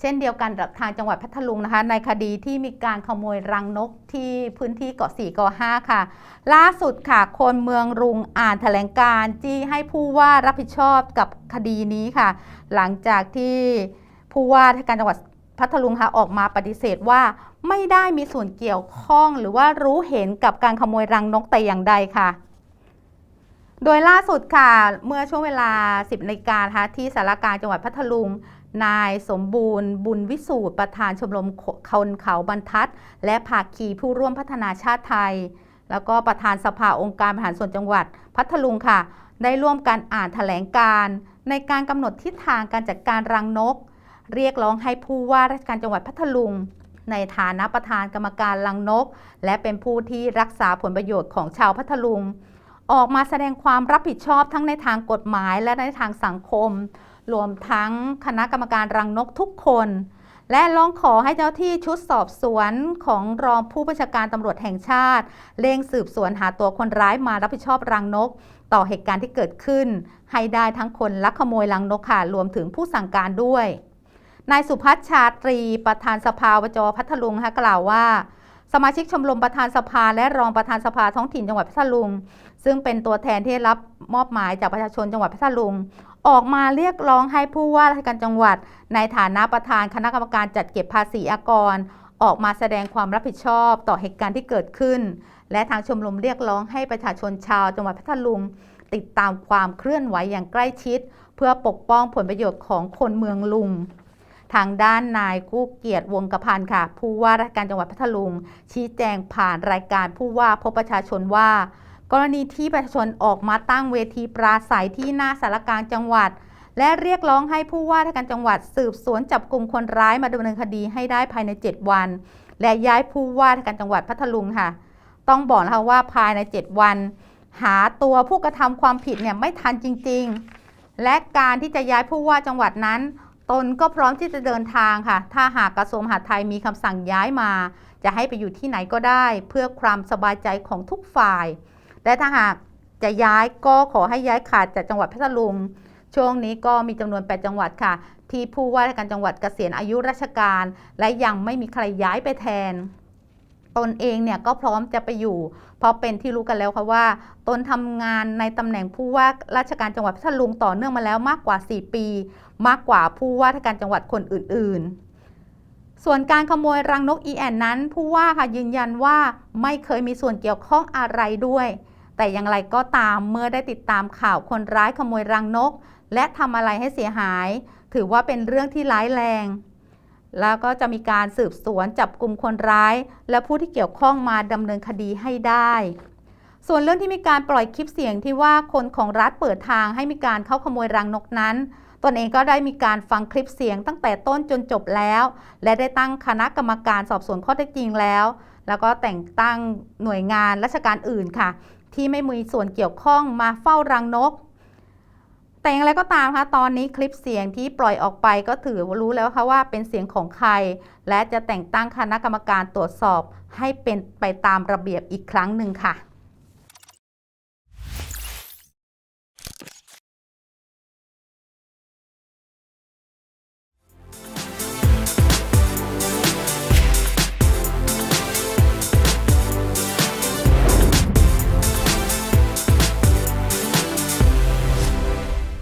เช่นเดียวกันกับทางจังหวัดพัทลุงนะคะ ในคดีที่มีการขโมยรังนกที่พื้นที่เกาะ4เกาะ5ค่ะ ล่าสุดค่ะ คนเมืองรุงอ่านแถลงการจี้ให้ผู้ว่ารับผิดชอบกับคดีนี้ค่ะ หลังจากที่ผู้ว่าการจังหวัดพัทลุงค่ะออกมาปฏิเสธว่าไม่ได้มีส่วนเกี่ยวข้องหรือว่ารู้เห็นกับการขโมยรังนกแต่อย่างใดค่ะโดยล่าสุดค่ะ เมื่อช่วงเวลา 10นาฬิกาที่สารกลารจังหวัดพัทลุง นายสมบูรณ์ บุญวิสูตรประธานชมรมคนเขาบรรทัด และภาคีผู้ร่วมพัฒนาชาติไทย แล้วก็ประธานสภาองค์การบริหารส่วนจังหวัด พัทลุงค่ะ ได้ร่วมกันอ่านแถลงการ ในการกำหนดทิศทางการจัดการรังนก เรียกร้องให้ผู้ว่าราชการจังหวัดพัทลุง ในฐานะประธานกรรมการรังนก และเป็นผู้ที่รักษาผลประโยชน์ของชาวพัทลุงออกมาแสดงความรับผิดชอบทั้งในทางกฎหมายและในทางสังคม รวมทั้งคณะกรรมการรังนกทุกคน และร้องขอให้เจ้าที่ชุดสอบสวนของรองผู้บัญชาการตำรวจแห่งชาติเร่งสืบสวนหาตัวคนร้ายมารับผิดชอบรังนก ต่อเหตุการณ์ที่เกิดขึ้น ให้ได้ทั้งคนลักขโมยรังนกค่ะรวมถึงผู้สั่งการด้วยนายสุพัชชาตรี ประธานสภาวจพัทลุงนะกล่าวว่า สมาชิกชมรมประธานสภาและรองประธานสภาท้องถิ่นจังหวัดพัทลุง ซึ่งเป็นตัวแทนที่รับมอบหมายจากประชาชนจังหวัดพัทลุง ออกมาเรียกร้องให้ผู้ว่าราชการจังหวัด ในฐานะประธานคณะกรรมการจัดเก็บภาษีอากร ออกมาแสดงความรับผิดชอบต่อเหตุการณ์ที่เกิดขึ้น และทางชมรมเรียกร้องให้ประชาชนชาวจังหวัดพัทลุง ติดตามความเคลื่อนไหวอย่างใกล้ชิด เพื่อปกป้องผลประโยชน์ของคนเมืองลุงทางด้านนายกู้เกียรติวงกระพันธ์ค่ะ ผู้ว่าราชการจังหวัดพัทลุง ชี้แจงผ่านรายการผู้ว่าพบประชาชนว่า กรณีที่ประชาชนออกมาตั้งเวทีปราศัยที่หน้าสารกลางจังหวัด และเรียกร้องให้ผู้ว่าราชการจังหวัด สืบสวนจับกลุ่มคนร้ายมาดำเนินคดีให้ได้ภายใน 7 วัน และย้ายผู้ว่าราชการจังหวัดพัทลุงค่ะ ต้องบอกนะคะว่าภายใน 7 วัน หาตัวผู้กระทำความผิดเนี่ยไม่ทันจริง ๆ และการที่จะย้ายผู้ว่าจังหวัดนั้น ตนก็พร้อมที่จะเดินทางค่ะ ถ้าหากกระทรวงมหาดไทยมีคำสั่งย้ายมา จะให้ไปอยู่ที่ไหนก็ได้ เพื่อความสบายใจของทุกฝ่าย และถ้าหากจะย้ายก็ขอให้ย้ายขาดจากจังหวัดพัทลุง ช่วงนี้ก็มีจำนวน 8 จังหวัดค่ะ ที่ผู้ว่าราชการจังหวัดเกษียณอายุราชการ และยังไม่มีใครย้ายไปแทน ตนเองเนี่ยก็พร้อมจะไปอยู่ เพราะเป็นที่รู้กันแล้วค่ะว่า ตนทำงานในตำแหน่งผู้ว่าราชการจังหวัดพัทลุงต่อเนื่องมาแล้วมากกว่า 4 ปี มากกว่าผู้ว่าราชการจังหวัดคนอื่น ๆส่วนการขโมยรังนกอีแอนนั้น ผู้ว่าค่ะยืนยันว่าไม่เคยมีส่วนเกี่ยวข้องอะไรด้วย แต่อย่างไรก็ตามเมื่อได้ติดตามข่าวคนร้ายขโมยรังนก และทำอะไรให้เสียหาย ถือว่าเป็นเรื่องที่ร้ายแรง แล้วก็จะมีการสืบสวนจับกลุ่มคนร้าย และผู้ที่เกี่ยวข้องมาดำเนินคดีให้ได้ ส่วนเรื่องที่มีการปล่อยคลิปเสียงที่ว่าคนของรัฐเปิดทางให้มีการเข้าขโมยรังนกนั้นตนเองก็ได้มีการฟังคลิปเสียงตั้งแต่ต้นจนจบแล้ว และได้ตั้งคณะกรรมการสอบสวนข้อเท็จจริงแล้ว แล้วก็แต่งตั้งหน่วยงานราชการอื่นค่ะที่ไม่มีส่วนเกี่ยวข้องมาเฝ้ารังนก แต่อย่างไรก็ตามค่ะตอนนี้คลิปเสียงที่ปล่อยออกไปก็ถือรู้แล้วค่ะว่าเป็นเสียงของใคร และจะแต่งตั้งคณะกรรมการตรวจสอบให้เป็นไปตามระเบียบอีกครั้งหนึ่งค่ะ